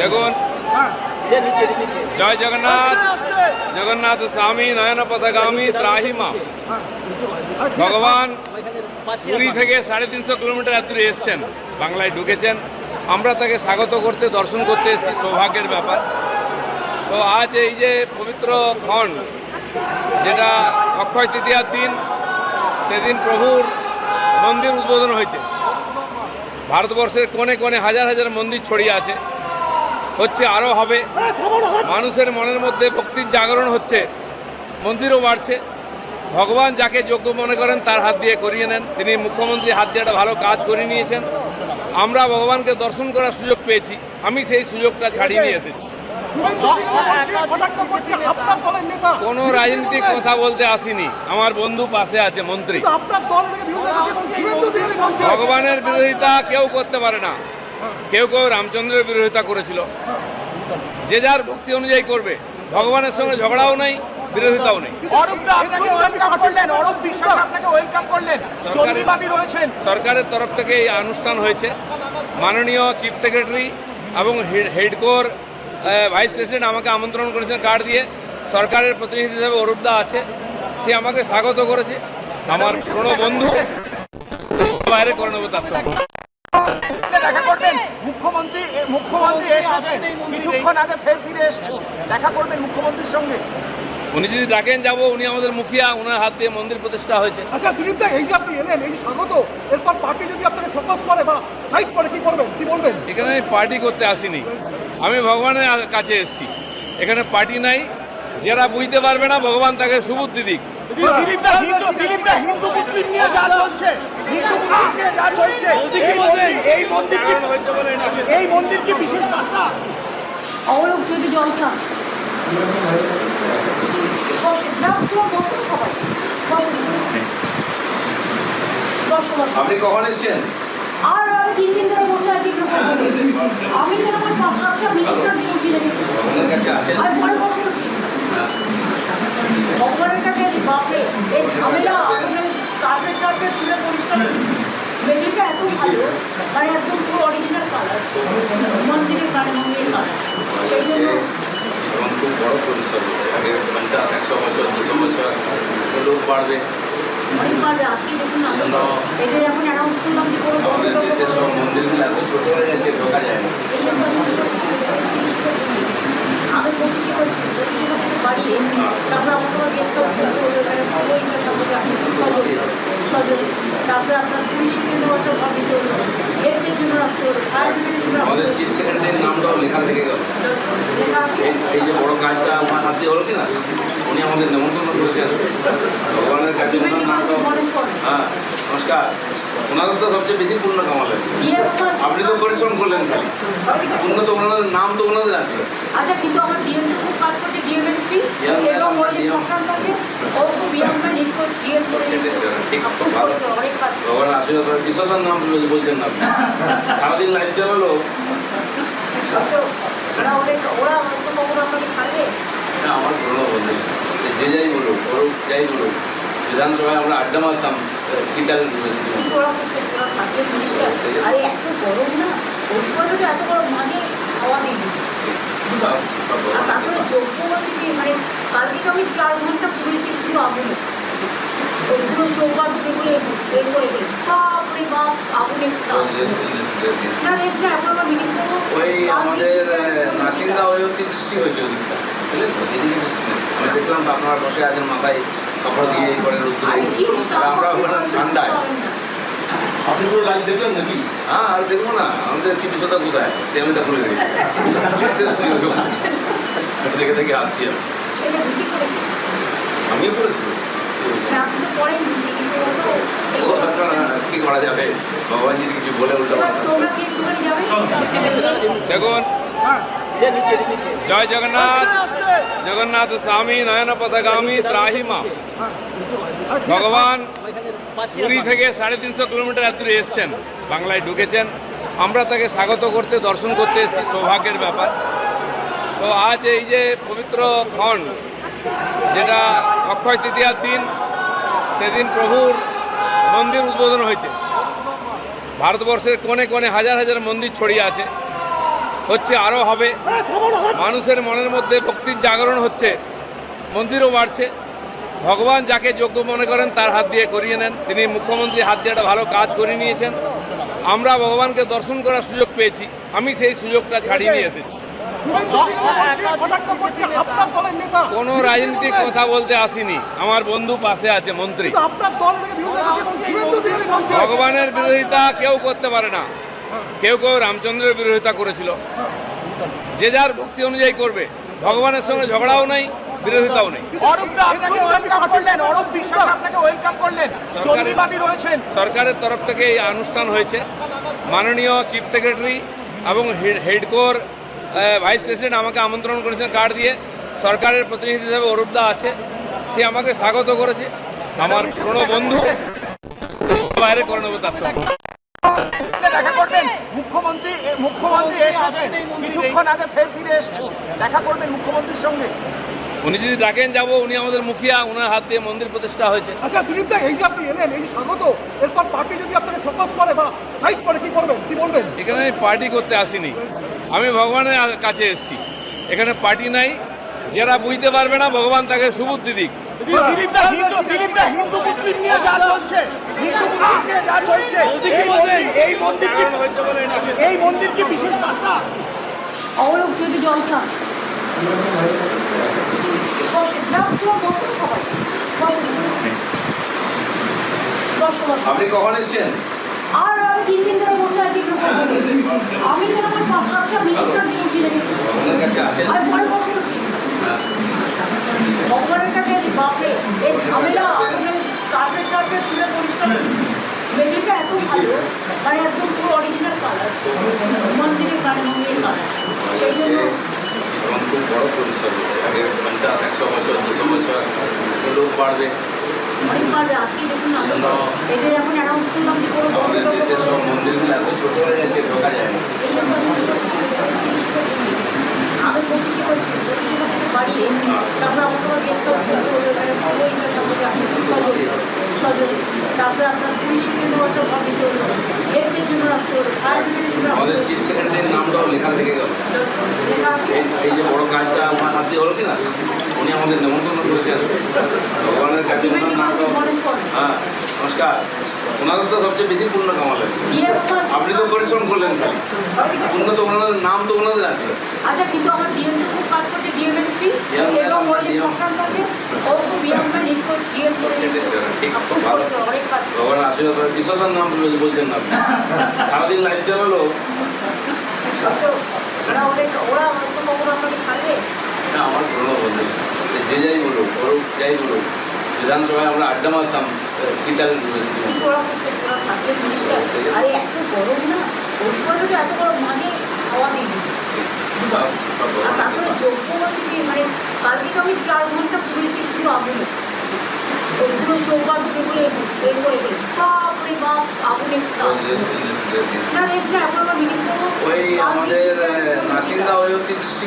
দেখুন জয় জগন্নাথ। জগন্নাথ স্বামী নয়ন পথগামী ত্রাহি মা ভগবান পুরী থেকে সাড়ে তিনশো কিলোমিটার এত এসছেন, বাংলায় ঢুকেছেন। আমরা তাকে স্বাগত করতে, দর্শন করতে এসেছি, সৌভাগ্যের ব্যাপার। তো আজ এই যে পবিত্র ক্ষণ, যেটা অক্ষয় তৃতীয়ার দিন, সেদিন প্রভুর মন্দির উদ্বোধন হয়েছে। ভারতবর্ষের কোণে কোণে হাজার হাজার মন্দির ছড়িয়ে আছে। হচ্ছে আরও হবে। মানুষের মনের মধ্যে ভক্তির জাগরণ হচ্ছে মন্দিরও বাড়ছে। ভগবান যাকে যোগ্য মনে করেন তার হাত দিয়ে করিয়ে নেন। তিনি মুখ্যমন্ত্রী হাত দিয়ে একটা ভালো কাজ করে নিয়েছেন। আমরা ভগবানকে দর্শন করার সুযোগ পেয়েছি। আমি সেই সুযোগটা ছাড়িয়ে নিয়ে এসেছি। কোনো রাজনীতিক কথা বলতে আসিনি। আমার বন্ধু পাশে আছে মন্ত্রী। ভগবানের বিরোধিতা কেউ করতে পারে না। কেউ কেউ রামচন্দ্রের বিরোধিতা করেছিল। যে যার ভক্তি অনুযায়ী করবে ভগবানের সঙ্গে ঝগড়াও নেই বিরোধিতাও নেই। সরকারের তরফ থেকে এই অনুষ্ঠান হয়েছে। মাননীয় চিফ সেক্রেটারি এবং হেডকোর ভাইস প্রেসিডেন্ট আমাকে আমন্ত্রণ করেছেন কার্ড দিয়ে। সরকারের প্রতিনিধি হিসেবে অরূপদা আছে। সে আমাকে স্বাগত করেছে। আমার পুরনো বন্ধু। বাইরে করে নেব তার সঙ্গে। দেখা করবেন? মুখ্যমন্ত্রী মুখ্যমন্ত্রী এসেছেন। কিছুক্ষণ আগে ফের ফিরে এসেছেন। দেখা করবেন মুখ্যমন্ত্রীর সঙ্গে। উনি যদি ডাকেন যাব। উনি আমাদের মুখিয়া ওনার হাত দিয়ে মন্দির প্রতিষ্ঠা হয়েছে। আচ্ছা দিলীপ দা এই যে আপনি এলেন এই স্বাগত। এরপর পার্টি যদি আপনাকে সপাস করে বা সাইড করে কি করবেন? কি বলবেন? এখানে আমি পার্টি করতে আসিনি। আমি ভগবানের কাছে এসেছি। এখানে পার্টি নাই। যারা বুঝতে পারবে না ভগবান তাকে সুবুদ্ধি দিক। হিন্দু মুসলিম নিয়ে যা চলছে হিন্দু মুসলিম নিয়ে যা চলছে এই মন্দির এই মন্দির কি এই মন্দির কি বিশেষ বার্তা যদি জল চান আপনি কখন এসছেন? আর আমি তিন দিন ধরে বসে আছি আমি তো আমার পাঁচ মিনিস্টার বসে কাছে আছেন? আমি বলছি। ভগবানের কাছে আছি বাপরে এই ঝামেলা কার্পেট কার্পেট তুলে পরিষ্কার মেঝেটা এত ভালো মানে একদম পুরো অরিজিনাল কালার মন্দিরের কালার মন্দিরের কালার সেই জন্য এবং খুব বড় পরিসর হচ্ছে। আগে পঞ্চাশ একশো বছর দুশো বছর লোক বাড়বে। অনেকবার আজকে দেখুন না। এদের এখন অ্যানাউন্স করলাম যে আমাদের দেশের সব মন্দিরগুলো এত ছোট হয়ে গেছে ঢোকা যায় না। আমি পঁচিশে করছি পঁচিশে করতে তারপর আমার তোমার গেস্ট হাউস ছজন ছজন। তারপরে আপনার পুলিশের জন্য একটা দিতে হলো হেলথের জন্য রাখতে হলো ফায়ার জন্য আমাদের চিফ সেক্রেটারির নামটাও লেখা থেকে গেল এই যে বড় কাজটা আমার হাত হলো কিনা? উনি আমাদের নেমন্তন্ন করেছেন। ভগবানের কাছে হ্যাঁ। নমস্কার। ওনাদের তো সবচেয়ে বেশি কামালেন দিয়ে আমার আপনি তো পরিশ্রম করলেন খালি। পূর্ণ তো ওনাদের নাম তো ওনাদের আছে। আচ্ছা কিন্তু আমার ডিএম খুব কাজ করছে ডিএমএসপি এবং ওই যে শ্মশান কাছে ও খুব ডিএম করে ঠিক, খুব ভালো। ভগবান আশীর্বাদ নাম বলছেন না আপনি। সারাদিন লাইভ চালালো ওরা অনেক ওরা কখনো আপনাকে ছাড়বে? আমার পুরোনো বন্ধু সে যে যাই বলুক ওরও যাই বলুক। বিধানসভায় আমরা আড্ডা মারতাম। আরে এত গরম না। এত গরম মাঝে খাওয়া দিয়ে দিচ্ছে আর তারপরে যোগ্য হচ্ছে কি মানে কালকে আমি চার ঘণ্টা পুড়েছি শুধু আগুনে। এ করে বাপ আগুনে তাপ। না রেস্ট না এখন আমরা মিটিং করব। ওই কাল আমাদের meeting নাসিন্দা ওই অব্দি বৃষ্টি হয়েছে ওদিকটা আমি দেখলাম আপনারা বসে আছেন মাথায় কাপড় দিয়ে এই করে আর আমরা ঠান্ডায় আপনি পুরো লাইভ নাকি হ্যাঁ আর দেখব না আমাদের চিকিৎসা কোথায় টেবিলটা খুলে দিই দেখে দেখে আসছি আমি আমিও করেছি মানে কি করা যাবে ভগবান যদি কিছু বলে উল্টো দেখুন জয় জগন্নাথ জগন্নাথ স্বামী নয়ন পথগামী ত্রাহি মা ভগবান পুরী থেকে সাড়ে তিনশো কিলোমিটার এত দূরে এসছেন বাংলায় ঢুকেছেন। আমরা তাকে স্বাগত করতে দর্শন করতে এসেছি সৌভাগ্যের ব্যাপার। তো আজ এই যে পবিত্র ক্ষণ যেটা অক্ষয় তৃতীয়ার দিন সেদিন প্রভুর মন্দির উদ্বোধন হয়েছে। ভারতবর্ষের কোণে কোণে হাজার হাজার মন্দির ছড়িয়ে আছে। হচ্ছে আরও হবে। মানুষের মনের মধ্যে ভক্তির জাগরণ হচ্ছে মন্দিরও বাড়ছে। ভগবান যাকে যোগ্য মনে করেন তার হাত দিয়ে করিয়ে নেন। তিনি মুখ্যমন্ত্রী হাত দিয়ে একটা ভালো কাজ করে নিয়েছেন। আমরা ভগবানকে দর্শন করার সুযোগ পেয়েছি। আমি সেই সুযোগটা ছাড়িয়ে নিয়ে এসেছি। কোনো রাজনৈতিক কথা বলতে আসিনি। আমার বন্ধু পাশে আছে মন্ত্রী। বলছে ভগবানের বিরোধিতা কেউ করতে পারে না। কেউ কেউ রামচন্দ্রের বিরোধিতা করেছিল। যে যার ভক্তি অনুযায়ী করবে ভগবানের সঙ্গে ঝগড়াও নেই বিরোধিতাও নেই। অরূপদা আপনাকে ওয়েলকাম করলেন অরূপ বিশ্বাস আপনাকে ওয়েলকাম করলেন। জঙ্গিবাদী রয়েছেন। সরকারের তরফ থেকে এই অনুষ্ঠান হয়েছে। মাননীয় চিফ সেক্রেটারি এবং হেডকোর ভাইস প্রেসিডেন্ট আমাকে আমন্ত্রণ করেছেন কার্ড দিয়ে। সরকারের প্রতিনিধি হিসেবে অরূপদা আছে। সে আমাকে স্বাগত করেছে। আমার পুরনো বন্ধু। বাইরে করে নেব তার সঙ্গে। দেখা করবেন? মুখ্যমন্ত্রী মুখ্যমন্ত্রী এসেছেন কিছুক্ষণ আগে ফের ফিরে এসছেন দেখা করবেন মুখ্যমন্ত্রীর সঙ্গে। উনি যদি ডাকেন যাব। উনি আমাদের মুখিয়া ওনার হাত দিয়ে মন্দির প্রতিষ্ঠা হয়েছে। আচ্ছা দিলীপ দা এই যে আপনি এলেন এই স্বাগত। এরপর পার্টি যদি আপনাকে সপাস করে বা সাইড করে কি করবেন? কি বলবেন? এখানে আমি পার্টি করতে আসিনি। আমি ভগবানের কাছে এসেছি। এখানে পার্টি নাই। যারা বুঝতে পারবে না ভগবান তাকে সুবুদ্ধি দিক। হিন্দু দিলীপদা হিন্দু মুসলিম নিয়ে যা চলছে। যা চলছে এই মন্দির এই মন্দির কি এই মন্দির কি বিশেষ বার্তা। অবলোক যদি জল চান। আপনি কখন এসছেন? আর আমি তিন দিন ধরে বসে আছি আমি তো আমার পাঁচ সাতটা মিনিস্টার বসে রেখেছি ভগবানের কাছে আছেন? পরে কথা বলছি ভগবানের কাছে আছি বাপরে। এই ঝামেলা কার্পেট তুলে পরিষ্কার মেঝেটা এত ভালো মানে একদম পুরো অরিজিনাল কালার মন্দিরের মন্দিরের কালার সেই জন্য এবং খুব বড় পরিসর হচ্ছে। আগে পঞ্চাশ একশো বছর দুশো বছর লোক বাড়বে। অনেক পারবে আজকে দেখুন এখন অ্যানাউন্স করলাম যে আমাদের দেশের সব মন্দিরগুলো এত ছোট হয়ে গেছে ঢোকা যায় না এই জন্য আমি পঁচিশে করছি পঁচিশে থেকে বাড়িয়ে তারপর আমার তোমার গেস্ট হাউস ছজন ছজন তারপরে আপনার পুলিশের জন্য একটা ঘর দিতে হলো হেলথের জন্য রাখতে হলো ফায়ার ব্রিগেডের জন্য রাখতে আমাদের চিফ সেক্রেটারির নামটাও লেখা থেকে গেল এই এই যে বড় কাজটা আমার হাত দিয়ে হলো কিনা উনি আমাদের নেমন্তন্ন করেছেন। ভগবানের কাছে ওনার নামটাও হ্যাঁ নমস্কার। ওনাদের তো সবচেয়ে বেশি পূর্ণ কামালেন। আপনি তো পরিশ্রম করলেন খালি। পূর্ণ তো ওনাদের নাম তো ওনাদের আছে। আচ্ছা কিন্তু আমার ডিএম খুব কাজ করছে ডিএমএসপি এবং ওই যে শ্মশান কাছে ও খুব করে ডিএম করে কেটেছে ঠিক, খুব ভালো। ভগবান আশীর্বাদ বিশ্বদার নাম বলছেন না সারাদিন লাইভ চালালো ওরা অনেক ওরা কখনো আপনাকে ছাড়বে? এটা আমার পুরোনো বন্ধু সে যে যাই বলুক ওরও যাই বলুক বিধানসভায় আমরা আড্ডা মারতাম। মিনিস্টার আরে এত গরম না যদি এত গরম মাঝে খাওয়া দিয়ে দিচ্ছে। তারপরে যোগ্য হচ্ছে কি মানে কালকে তো আমি চার ঘণ্টা পুড়েছি শুধু আগুনে। ওইগুলো চৌকা ঢুকে এ করে করে বাপরে বাপ আগুনে। না রেস্ট না এখন আবার মিটিং করব। ওই আমাদের নাসিন্দা ওই অব্দি